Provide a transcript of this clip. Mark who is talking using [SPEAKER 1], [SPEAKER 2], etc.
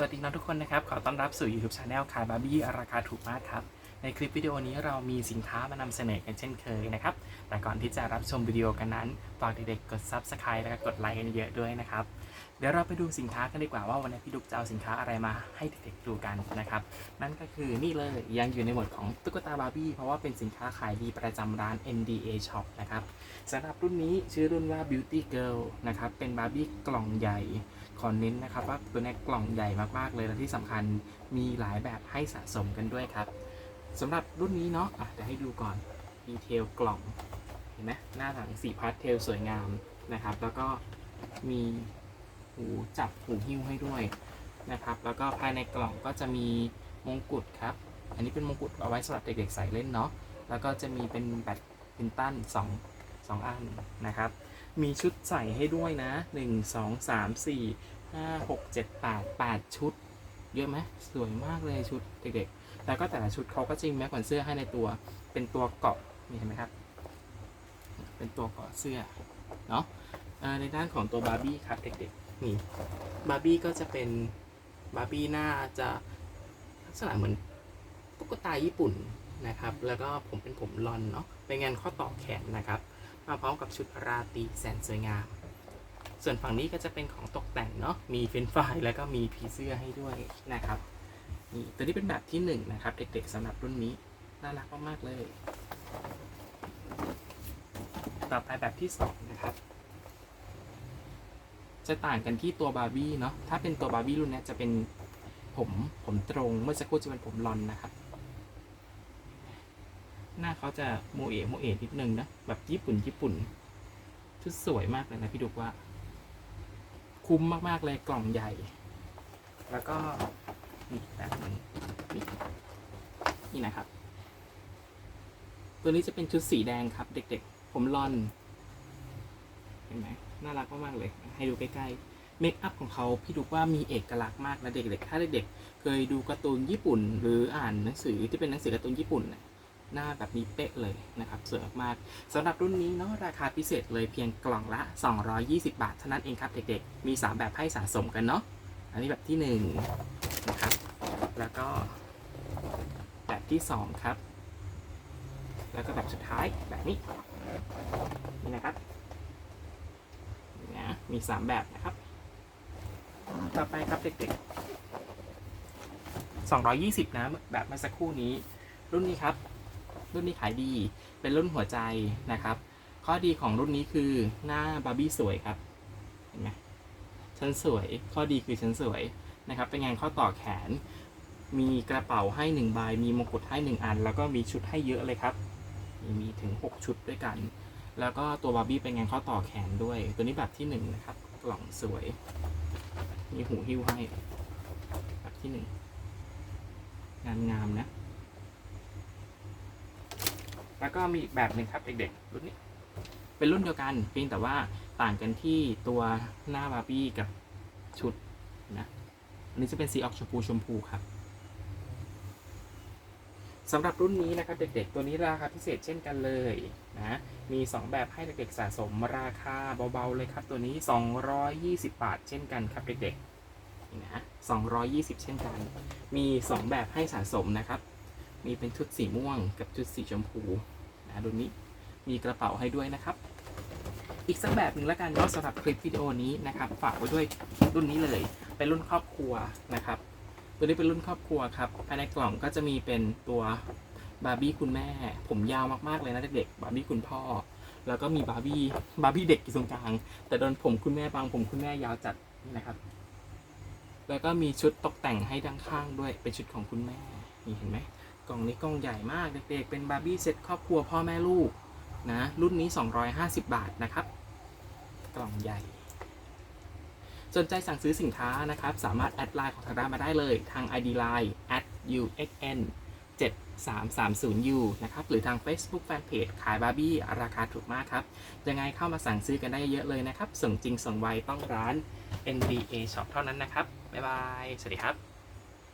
[SPEAKER 1] สวัสดีน้องทุกคนนะครับ ขอต้อนรับสู่ YouTube Channel ขายบาร์บี้ราคาถูกมากครับ ในคลิปวิดีโอนี้เรามีสินค้ามานำเสนอกันเช่นเคยนะครับ แต่ก่อนที่จะรับชมวิดีโอกันนั้น ฝากเด็กๆ กด Subscribe และก็กดไลค์กันเยอะด้วยนะครับ เดี๋ยวเราไปดูสินค้ากันดีกว่าว่าวันนี้พี่ดุกจะเอาสินค้าอะไรมาให้เด็กๆดูกันนะครับ นั่นก็คือนี่เลยยังอยู่ในหมวดของตุ๊กตาบาร์บี้เพราะว่าเป็นสินค้าขายดีประจำร้าน NDA Shop นะครับสำหรับรุ่นนี้ชื่อรุ่นว่า Beauty Girl นะครับเป็นบาร์บี้กล่องใหญ่ขอเน้นนะครับว่าตัวนี้กล่องใหญ่มากๆเลยและที่สำคัญมีหลายแบบให้สะสมกันด้วยครับ สำหรับรุ่นนี้เนาะอะเดี๋ยวให้ดูก่อนดีเทลกล่องเห็นไหมหน้าหลังสีพาสเทลสวยงามนะครับ แล้วก็มีหูจับหูหิ้วให้ด้วยนะครับ แล้วก็ภายในกล่องก็จะมีมงกุฎครับ อันนี้เป็นมงกุฎเอาไว้สำหรับเด็กๆใส่เล่นเนาะแล้วก็จะมีเป็นแบตพินตันสองสองอันนะครับ มีชุดใส่ให้ด้วยนะ 1 2 3 4 5 6 7 8 8 ชุด เยอะไหมสวยมากเลยชุดเด็กๆแล้วก็แต่ละชุดเขาก็จะมีแม็กขวัญเสื้อให้ในตัว เป็นตัวเกาะนี่เห็นไหมครับ เป็นตัวเกาะเสื้อ เนาะในด้านของตัวบาร์บี้ครับเด็กๆ นี่ บาร์บี้ก็จะเป็นบาร์บี้หน้าจะลักษณะเหมือนตุ๊กตาญี่ปุ่นนะครับ แล้วก็ผมเป็นผมลอนเนาะ เป็นงานข้อต่อแขนนะครับ มาพร้อมกับชุดราตรีแสนสวยงาม ส่วนฝั่งนี้ก็จะเป็นของตกแต่งเนาะ มีเฟนฟรายแล้วก็มีผีเสื้อให้ด้วยนะครับ นี่ตัวนี้เป็นแบบที่หนึ่งนะครับ เด็กๆสำหรับรุ่นนี้ น่ารักมากๆเลย ต่อไปแบบที่สองนะครับ จะต่างกันที่ตัวบาร์บี้เนาะ ถ้าเป็นตัวบาร์บี้รุ่นนี้จะเป็นผมผมตรง เมื่อสักครู่จะเป็นผมลอนนะครับ หน้าเขาจะโมเอะโมเอะนิดนึงนะ แบบญี่ปุ่นญี่ปุ่นชุดสวยมากเลยนะพี่ดุกว่า คุ้มมากๆเลยกล่องใหญ่ แล้วก็นี่แบบนึงนี่นี่นะครับ ตัวนี้จะเป็นชุดสีแดงครับ เด็กๆ ผมลอน เห็นไหมน่ารักมากๆเลย ให้ดูใกล้ๆ เมคอัพของเขาพี่ดุกว่ามีเอกลักษณ์มากนะเด็กๆ ถ้าเด็กๆ เคยดูการ์ตูนญี่ปุ่น หรืออ่านหนังสือที่เป็นหนังสือการ์ตูนญี่ปุ่นน่ะ หน้าแบบนี้เป๊ะเลยนะครับสวยมากๆสำหรับรุ่นนี้เนาะราคาพิเศษเลยเพียงกล่องละ 220 บาทเท่านั้นเองครับเด็กๆ มี 3 แบบให้สะสมกันเนาะอันนี้แบบที่1นงนะครับแล้วก็แบบที่ 2 ครับ แล้วก็แบบสุดท้ายแบบนี้นี่นะครับนี่นะมี 3 แบบนะครับ ต่อไปครับเด็กๆ220 นะแบบเมื่อสักครู่นี้รุ่นนี้ครับ รุ่นนี้ขายดี เป็นรุ่นหัวใจนะครับ ข้อดีของรุ่นนี้คือหน้าบาร์บี้สวยครับเห็นไหมชั้นสวย ข้อดีคือชั้นสวยนะครับ เป็นงานข้อต่อแขน มีกระเป๋าให้หนึ่งใบ มีมงกุฎให้หนึ่งอัน แล้วก็มีชุดให้เยอะเลยครับมีมีถึง 6 ชุดด้วยกัน แล้วก็ตัวบาร์บี้เป็นงานข้อต่อแขนด้วย ตัวนี้แบบที่หนึ่งนะครับ กล่องสวย มีหูหิ้วให้ แบบที่หนึ่งงานงามนะ แล้วก็มีอีกแบบหนึ่งครับเด็กๆรุ่นนี้ เป็นรุ่นเดียวกันเพียงแต่ว่าต่างกันที่ตัวหน้าบาร์บี้กับชุดนะอันนี้จะเป็นสีออกชมพูชมพูครับสำหรับรุ่นนี้นะครับเด็กๆ ตัวนี้ราคาพิเศษเช่นกันเลยนะมี 2 แบบให้เด็กๆสะสมราคาเบาๆเลยครับ ตัวนี้ 220 บาทเช่นกันครับเด็กๆนี่นะ220 เช่นกัน มี 2 แบบให้สะสมนะครับ มีเป็นชุดสีม่วงกับชุดสีชมพูนะรุ่นนี้มีกระเป๋าให้ด้วยนะครับ อีกสักแบบหนึ่งแล้วกันเนาะสำหรับคลิปวิดีโอนี้นะครับ ฝากไว้ด้วยรุ่นนี้เลย เป็นรุ่นครอบครัวนะครับ ตัวนี้เป็นรุ่นครอบครัวครับภายในกล่องก็จะมีเป็นตัวบาร์บี้คุณแม่ ผมยาวมากๆเลยนะเด็กๆบาร์บี้คุณพ่อ แล้วก็มีบาร์บี้บาร์บี้เด็กอยู่ตรงกลาง แต่โดนผมคุณแม่บางผมคุณแม่ยาวจัดนะครับ แล้วก็มีชุดตกแต่งให้ด้านข้างด้วยเป็นชุดของคุณแม่นี่เห็นไหม กล่องนี้กล่องใหญ่มากเด็กๆ เป็นบาร์บี้เซ็ตครอบครัวพ่อแม่ลูกนะ รุ่นนี้ 250 บาทนะครับ กล่องใหญ่ สนใจสั่งซื้อสินค้านะครับ สามารถแอดไลน์ของทางร้านมาได้เลย ทาง ID Line at uxn 7330u นะครับ หรือทาง Facebook Fanpage ขายบาร์บี้ราคาถูกมากครับ ยังไงเข้ามาสั่งซื้อกันได้เยอะเลยนะครับ ส่งจริงส่งไวต้องร้าน NBA Shop เท่านั้นนะครับ บ๊ายบาย สวัสดีครับ